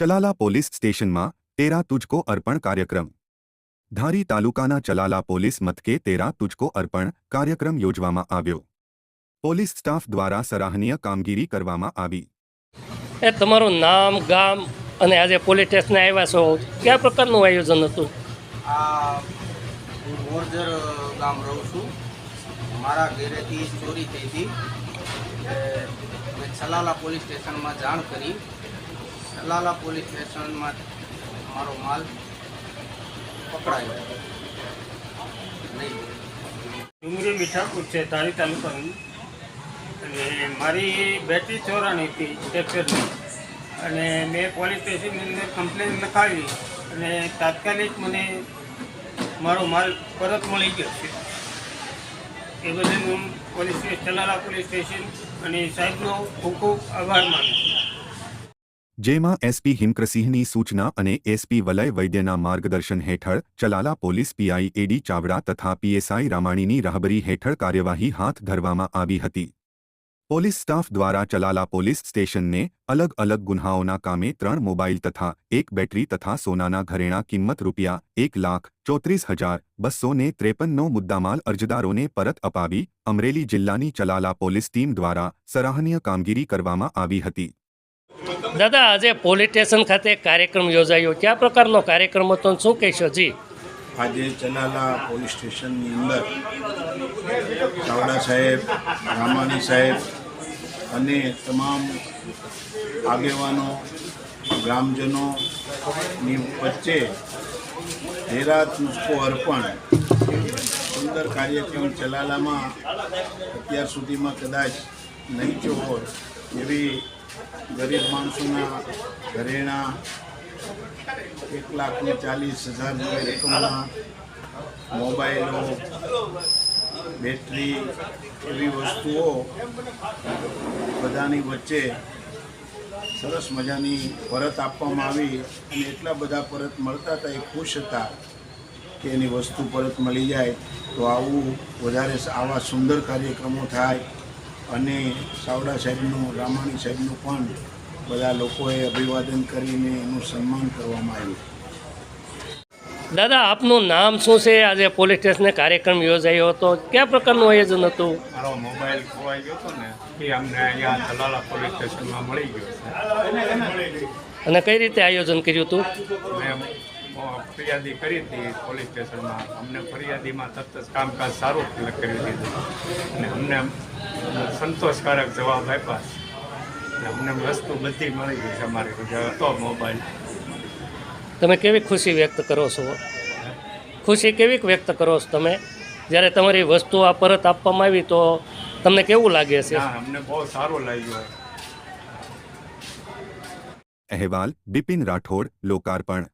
Chalala police સ્ટેશનમાં તેરા તુજકો અર્પણ કાર્યક્રમ. ધારી તાલુકાના ચલાલા પોલીસ મથકે તેરા તુજકો અર્પણ કાર્યક્રમ યોજવામાં આવ્યો. પોલીસ સ્ટાફ દ્વારા સરાહનીય કામગીરી કરવામાં આવી. એ તમારું નામ ગામ અને આજે પોલીસ સ્ટેશને આવ્યા છો. કયા પ્રકારનું આયોજન હતું? આ હું બોરજર ગામ રહું છું. મારા ઘરેથી ચોરી થઈ હતી. મેં છલાલા પોલીસ સ્ટેશનમાં જાણ કરી. છલાલા પોલીસ સ્ટેશનમાં મારો માલ પકડાયો. ડુંગરી મીઠાપુર છે, તારી તાલુકાનું. અને મારી બેટરી ચોરાણી હતી ટ્રેક્ટરની અને મેં પોલીસ સ્ટેશનની અંદર કમ્પ્લેન લખાવી અને તાત્કાલિક મને મારો માલ પરત મળી ગયો છે. એ બદલ હું પોલીસ સ્ટેશન પોલીસ સ્ટેશન અને સાહેબનો ખૂબ ખૂબ આભાર માનું છું. જેમાં એસપી હિમક્રસિંહની સૂચના અને એસપી વલય વૈદ્યના માર્ગદર્શન હેઠળ Chalala police PI A D Chavda PSI રામાણીની રાહબરી હેઠળ કાર્યવાહી હાથ ધરવામાં આવી હતી. પોલીસ સ્ટાફ દ્વારા ચલાલા પોલીસ સ્ટેશનને અલગ અલગ ગુન્હાઓના કામે ત્રણ મોબાઈલ તથા એક બેટરી તથા સોનાના ઘરેણા કિંમત રૂપિયા એક લાખ ચોત્રીસ હજાર બસો ને ત્રેપનનો મુદ્દામાલ અરજદારોને પરત અપાવી અમરેલી જિલ્લાની ચલાલા પોલીસ ટીમ દ્વારા સરાહનીય કામગીરી કરવામાં આવી હતી. દાદા, આજે પોલીસ સ્ટેશન ખાતે કાર્યક્રમ યોજાયો. કયા પ્રકારનો કાર્યક્રમ હતો શું કહેશો? જી. આજે ચલાલા પોલીસ સ્ટેશનની અંદર ચાવડા સાહેબ, રામાણી સાહેબ અને તમામ આગેવાનો ગ્રામજનોની વચ્ચે હેરાત નુસ્ખો અર્પણ સુંદર કાર્યક્રમ ચલાલામાં અત્યાર સુધીમાં કદાચ નહીં જો હોય એવી ગરીબ માણસોના ઘરેણા એક લાખને ચાલીસ હજાર રકમના મોબાઈલો, બેટરી એવી વસ્તુઓ બધાની વચ્ચે સરસ મજાની પરત આપવામાં આવી અને એટલા બધા પરત મળતા હતા, એ ખુશ હતા કે એની વસ્તુ પરત મળી જાય તો આવું વધારે આવા સુંદર કાર્યક્રમો થાય અને સાવડા સાહેબનું રામાણી સાહેબનું પણ બધા લોકોએ અભિવાદન કરીને એનું સન્માન કરવામાં આવ્યું. દાદા આપનું નામ શું છે? આજે પોલીસ સ્ટેશને કાર્યક્રમ યોજાયો હતો. કયા પ્રકારનું આયોજન હતું? મારો મોબાઈલ ખોવાઈ ગયો હતો ને એ અમને અહીંયા ચલાલા પોલીસ સ્ટેશનમાં મળી ગયો અને કઈ રીતે આયોજન કર્યું હતું? ફરિયાદી કરી હતી પોલીસ સ્ટેશનમાં. અમને ફરિયાદીમાં તરત જ કામકાજ સારું કર્યું દીધું. અને અમને સંતોષકારક જવાબ આપ્યા છે. અમને વસ્તુ બધી મળી ગઈ છે અમારે હતો મોબાઈલ તમે કેવી ખુશી વ્યક્ત કરો છો? ખુશી કેવી વ્યક્ત કરો છો તમે? જ્યારે તમારી વસ્તુ આ પરત આપવામાં આવી તો તમને કેવું લાગે છે? અમને બહુ સારું લાગ્યું. અહેવાલ બિપિન રાઠોડ લોકાર્પણ.